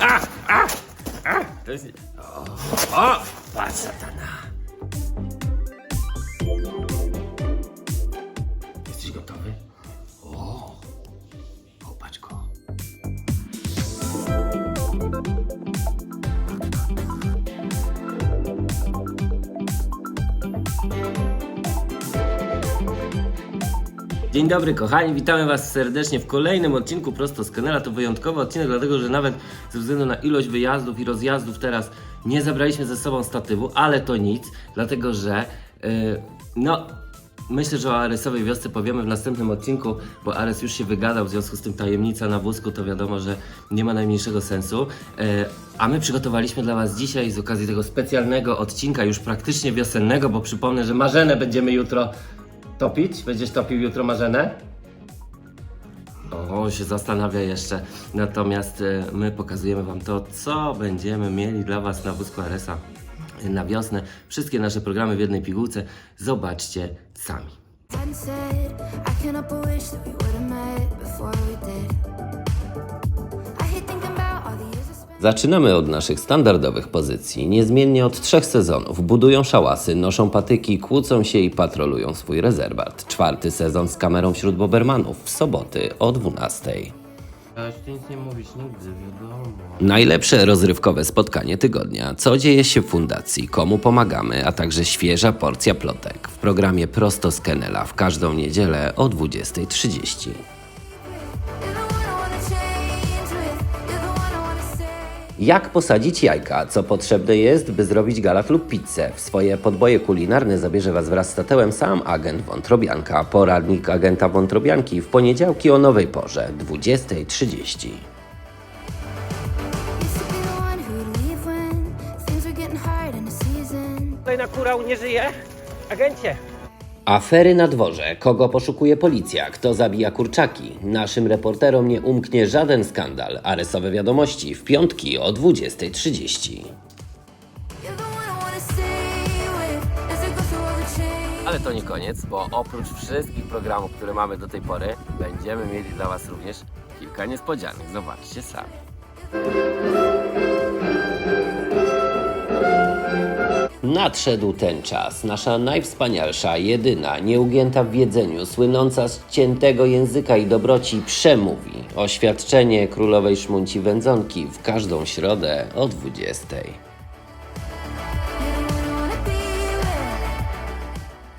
A, a, a, to jest... O, o patrz Dzień dobry kochani, witamy Was serdecznie w kolejnym odcinku prosto z kanala. To wyjątkowy odcinek, dlatego że nawet ze względu na ilość wyjazdów i rozjazdów teraz nie zabraliśmy ze sobą statywu, ale to nic, dlatego że yy, no myślę, że o Aresowej wiosce powiemy w następnym odcinku, bo Ares już się wygadał, w związku z tym tajemnica na wózku to wiadomo, że nie ma najmniejszego sensu. Yy, a my przygotowaliśmy dla Was dzisiaj z okazji tego specjalnego odcinka, już praktycznie wiosennego, bo przypomnę, że Marzenę będziemy jutro Topić? Będziesz topił jutro marzenę? O, on się zastanawia jeszcze. Natomiast e, my pokazujemy Wam to, co będziemy mieli dla Was na wózku Aresa na wiosnę. Wszystkie nasze programy w jednej pigułce. Zobaczcie sami. Said, I wish that we would've met before we did. Zaczynamy od naszych standardowych pozycji. Niezmiennie od trzech sezonów budują szałasy, noszą patyki, kłócą się i patrolują swój rezerwat. Czwarty sezon z kamerą wśród Bobermanów w soboty o 12. Aż ty nic nie mówisz nigdy, wiadomo. Najlepsze rozrywkowe spotkanie tygodnia. Co dzieje się w fundacji, komu pomagamy, a także świeża porcja plotek w programie Prosto z Kenela w każdą niedzielę o 20.30. Jak posadzić jajka? Co potrzebne jest, by zrobić galaf lub pizzę? W swoje podboje kulinarne zabierze Was wraz z Tatełem sam agent Wątrobianka. Poradnik agenta Wątrobianki w poniedziałki o nowej porze, 20.30. Used to be the one who'd leave when things were getting hard in the season. Kolejna kurał nie żyje? Agencie! Afery na dworze. Kogo poszukuje policja? Kto zabija kurczaki? Naszym reporterom nie umknie żaden skandal. Aresowe wiadomości w piątki o 20.30. You're the one I wanna stay with. As I go through all the change. Ale to nie koniec, bo oprócz wszystkich programów, które mamy do tej pory, będziemy mieli dla Was również kilka niespodzianek. Zobaczcie sami. Nadszedł ten czas. Nasza najwspanialsza, jedyna, nieugięta w wiedzeniu, słynąca z ciętego języka i dobroci przemówi. Oświadczenie królowej szmunci wędzonki w każdą środę o 20.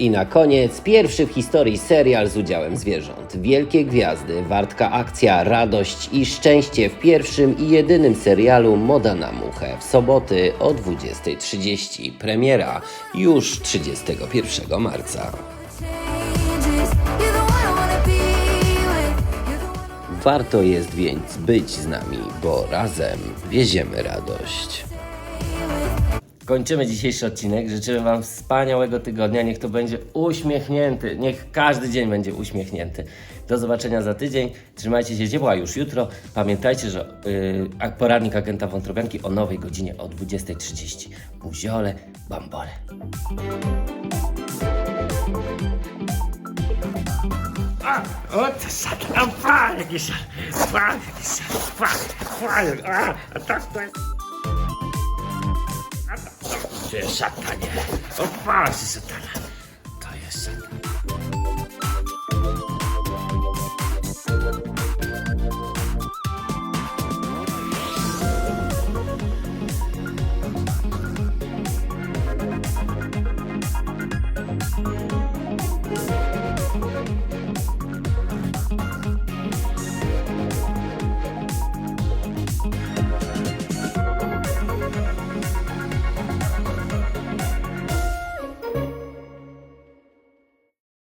I na koniec pierwszy w historii serial z udziałem zwierząt. Wielkie gwiazdy, wartka akcja, radość i szczęście w pierwszym i jedynym serialu Moda na muchę w soboty o 20.30. Premiera już 31 marca. Warto jest więc być z nami, bo razem wieziemy radość. Kończymy dzisiejszy odcinek. Życzymy Wam wspaniałego tygodnia. Niech to będzie uśmiechnięty. Niech każdy dzień będzie uśmiechnięty. Do zobaczenia za tydzień. Trzymajcie się ciepło, a już jutro pamiętajcie, że yy, poradnik agenta wątrobianki o nowej godzinie o 20.30. Buziole, bambole. suya satane. O parası satana.